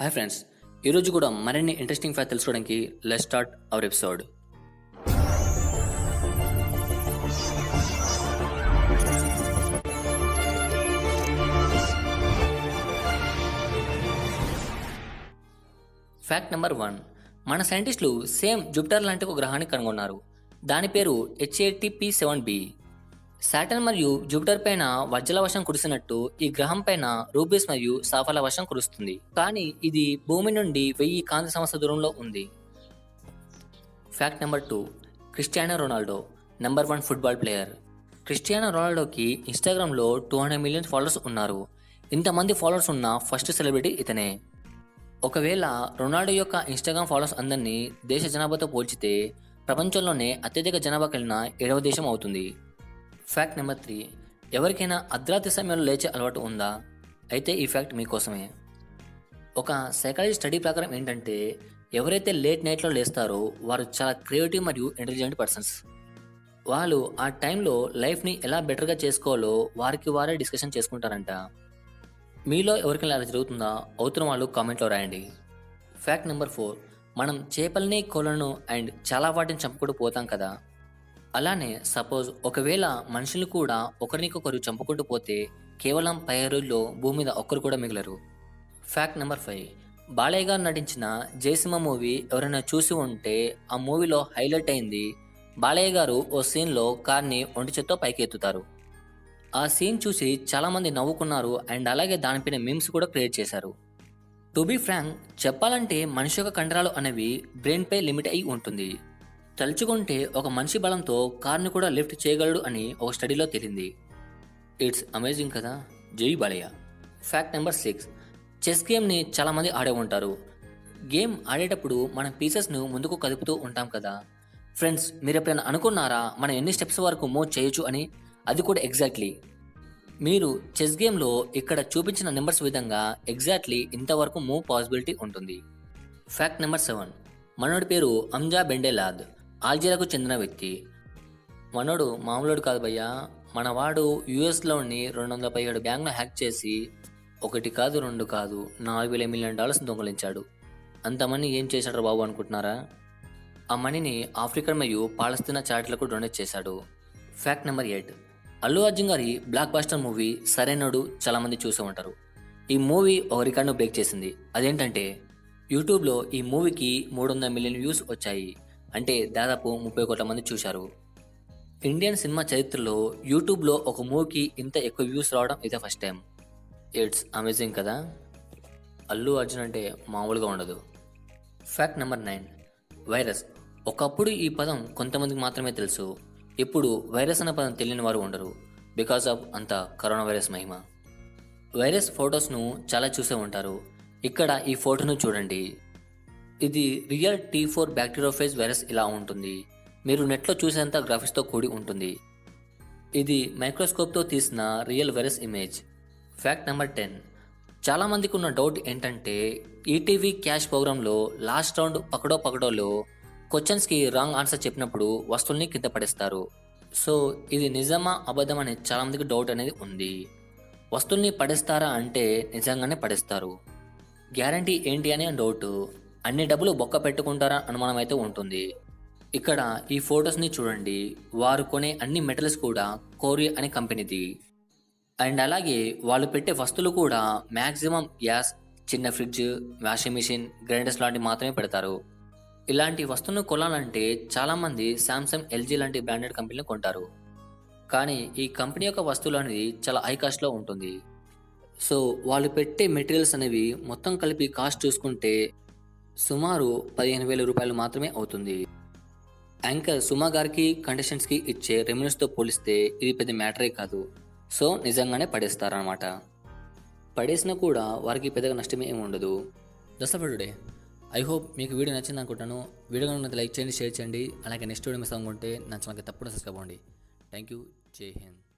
Hi friends ఈరోజు కూడా మరిన్ని ఇంట్రెస్టింగ్ ఫ్యాక్ట్ తెలుసుకోవడానికి let start our episode fact number one మన సైంటిస్టులు సేమ్ జూపిటర్ లాంటి ఒక గ్రహాన్ని కనుగొన్నారు. దాని పేరు హెచ్ఏటిపి సెవెన్ బి సాటర్న్ మరియు జూపిటర్ పైన వజ్జల వర్షం కురిసినట్టు ఈ గ్రహం పైన రూబీస్ మరియు సాఫల వర్షం కురుస్తుంది. కానీ ఇది భూమి నుండి వెయ్యి కాంతి సంవత్సర దూరంలో ఉంది. Fact number two Cristiano Ronaldo number one football player Cristiano రొనాల్డోకి ఇన్స్టాగ్రామ్లో టూ హండ్రెడ్ మిలియన్ ఫాలోవర్స్ ఉన్నారు. ఇంతమంది ఫాలోవర్స్ ఉన్న ఫస్ట్ సెలబ్రిటీ ఇతనే. ఒకవేళ రొనాల్డో యొక్క ఇన్స్టాగ్రామ్ ఫాలోవర్స్ అందరినీ దేశ జనాభాతో పోల్చితే ప్రపంచంలోనే అత్యధిక జనాభా కలిగిన ఏడవ దేశం అవుతుంది. ఫ్యాక్ట్ నెంబర్ త్రీ ఎవరికైనా అర్ధరాత్రి సమయంలో లేచే అలవాటు ఉందా? అయితే ఈ ఫ్యాక్ట్ మీకోసమే. ఒక సైకాలజీ స్టడీ ప్రకారం ఏంటంటే ఎవరైతే లేట్ నైట్లో లేస్తారో వారు చాలా క్రియేటివ్ మరియు ఇంటెలిజెంట్ పర్సన్స్ వాళ్ళు ఆ టైంలో లైఫ్ని ఎలా బెటర్గా చేసుకోవాలో వారికి వారే డిస్కషన్ చేసుకుంటారంట. మీలో ఎవరికైనా అలా జరుగుతుందా? అవుతున్న వాళ్ళు కామెంట్లో రాయండి. ఫ్యాక్ట్ నెంబర్ ఫోర్ మనం చేపల్ని కోళ్ళను అండ్ చాలా వాటిని చంపుకుంటూ పోతాం కదా. అలానే సపోజ్ ఒకవేళ మనుషులు కూడా ఒకరినికొకరు చంపుకుంటూ పోతే కేవలం పై రోజుల్లో భూమి మీద ఒక్కరు కూడా మిగలరు. ఫ్యాక్ట్ నెంబర్ ఫైవ్ బాలయ్య గారు నటించిన జయసింహ మూవీ ఎవరైనా చూసి ఉంటే ఆ మూవీలో హైలైట్ అయింది. బాలయ్య గారు ఓ సీన్లో కార్ని ఒంటి చేత్తో పైకెత్తుతారు. ఆ సీన్ చూసి చాలామంది నవ్వుకున్నారు అండ్ అలాగే దానిపైన మీమ్స్ కూడా క్రియేట్ చేశారు. టు బీ ఫ్రాంక్ చెప్పాలంటే మనిషి యొక్క కండరాలు అనేవి బ్రెయిన్పై లిమిట్ అయి ఉంటుంది. తలుచుకుంటే ఒక మనిషి బలంతో కార్ని కూడా లిఫ్ట్ చేయగలడు అని ఒక స్టడీలో తేలింది. ఇట్స్ అమేజింగ్ కదా? జై Balayya. Fact number six. Chess గేమ్ని చాలామంది ఆడే ఉంటారు. గేమ్ ఆడేటప్పుడు మనం పీసెస్ను ముందుకు కదుపుతూ ఉంటాం కదా? ఫ్రెండ్స్ మీరు ఎప్పుడైనా అనుకున్నారా మనం ఎన్ని స్టెప్స్ వరకు మూవ్ చేయొచ్చు అని? అది కూడా ఎగ్జాక్ట్లీ. మీరు చెస్ గేమ్లో ఇక్కడ చూపించిన నెంబర్స్ విధంగా ఎగ్జాక్ట్లీ ఇంతవరకు మూవ్ పాసిబిలిటీ ఉంటుంది. Fact number seven. మనోడి పేరు అంజా బెండేలాద్. ఆల్జీరాకు చెందిన వ్యక్తి. మనోడు మామూలుడు కాదు భయ్యా. మనవాడు యుఎస్లోని రెండు వందల పదిహేడు బ్యాంక్ను హ్యాక్ చేసి ఒకటి కాదు రెండు కాదు నాలుగు వేల మిలియన్ డాలర్స్ దొంగలించాడు. అంత మనీ ఏం చేశాడు బాబు అనుకుంటున్నారా? ఆ మనీని ఆఫ్రికన్ మరియు పాలస్తీనా చారిటీలకు డొనేట్ చేశాడు. Fact number eight. Allu Arjun గారి బ్లాక్ బాస్టర్ మూవీ సరైనడు చాలామంది చూసే ఉంటారు. ఈ మూవీ ఒక రికార్డును బ్రేక్ చేసింది. అదేంటంటే యూట్యూబ్లో ఈ మూవీకి మూడు వందల మిలియన్ వ్యూస్ వచ్చాయి. అంటే దాదాపు ముప్పై కోట్ల మంది చూశారు. ఇండియన్ సినిమా చరిత్రలో యూట్యూబ్లో ఒక మూవీకి ఇంత ఎక్కువ వ్యూస్ రావడం ఇదే ఫస్ట్ టైం. ఇట్స్ అమేజింగ్ కదా? అల్లు అర్జున్ అంటే మామూలుగా ఉండదు. Fact number nine. వైరస్. ఒకప్పుడు ఈ పదం కొంతమందికి మాత్రమే తెలుసు. ఇప్పుడు వైరస్ అన్న పదం తెలియని వారు ఉండరు. బికాస్ ఆఫ్ అంత కరోనా వైరస్ మహిమ. వైరస్ ఫొటోస్ను చాలా చూసే ఉంటారు. ఇక్కడ ఈ ఫోటోను చూడండి. ఇది real T four bacteriophage virus ఇలా ఉంటుంది. మీరు నెట్లో చూసేంత గ్రాఫిక్స్తో కూడి ఉంటుంది. ఇది మైక్రోస్కోప్తో తీసిన real virus image. Fact number ten. చాలామందికి ఉన్న డౌట్ ఏంటంటే ఈటీవీ క్యాష్ ప్రోగ్రాంలో లాస్ట్ రౌండ్ పకడో పకడోలో క్వశ్చన్స్కి రాంగ్ ఆన్సర్ చెప్పినప్పుడు వస్తువుల్ని కింద పడేస్తారు. సో ఇది నిజమా అబద్ధం అనే చాలామందికి డౌట్ అనేది ఉంది. వస్తువుల్ని పడేస్తారా అంటే నిజంగానే పడేస్తారు. గ్యారంటీ ఏంటి అని డౌట్. అన్ని డబ్బులు బొక్క పెట్టుకుంటారా అనుమానం అయితే ఉంటుంది. ఇక్కడ ఈ ఫొటోస్ని చూడండి. వారు కొనే అన్ని మెటల్స్ కూడా కోరి అనే కంపెనీది. అండ్ అలాగే వాళ్ళు పెట్టే వస్తువులు కూడా మ్యాక్సిమం గ్యాస్ చిన్న ఫ్రిడ్జ్ వాషింగ్ మిషన్ గ్రైండర్స్ లాంటివి మాత్రమే పెడతారు. ఇలాంటి వస్తువును కొనాలంటే చాలామంది శాంసంగ్ ఎల్జీ లాంటి బ్రాండెడ్ కంపెనీలు కొంటారు. కానీ ఈ కంపెనీ యొక్క వస్తువులు అనేది చాలా హై కాస్ట్లో ఉంటుంది. సో వాళ్ళు పెట్టే మెటీరియల్స్ అనేవి మొత్తం కలిపి కాస్ట్ చూసుకుంటే సుమారు పదిహేను వేల రూపాయలు మాత్రమే అవుతుంది. యాంకర్ సుమా గారికి కంటెస్టెంట్స్కి ఇచ్చే రెమ్యూనర్స్తో పోలిస్తే ఇది పెద్ద మ్యాటరే కాదు. సో నిజంగానే పడేస్తారనమాట పడేసినా కూడా వారికి పెద్దగా నష్టమే ఏమి ఉండదు. దసపడుడే ఐ హోప్ మీకు వీడియో నచ్చింది అనుకుంటాను. వీడియో కనుక లైక్ చేయండి షేర్ చేయండి. అలాగే నెక్స్ట్ వీడియో మిస్ అనుకుంటే నా ఛానల్కి తప్పకుండా సబ్స్క్రైబ్ అవ్వండి. థ్యాంక్ యూ జై హింద్.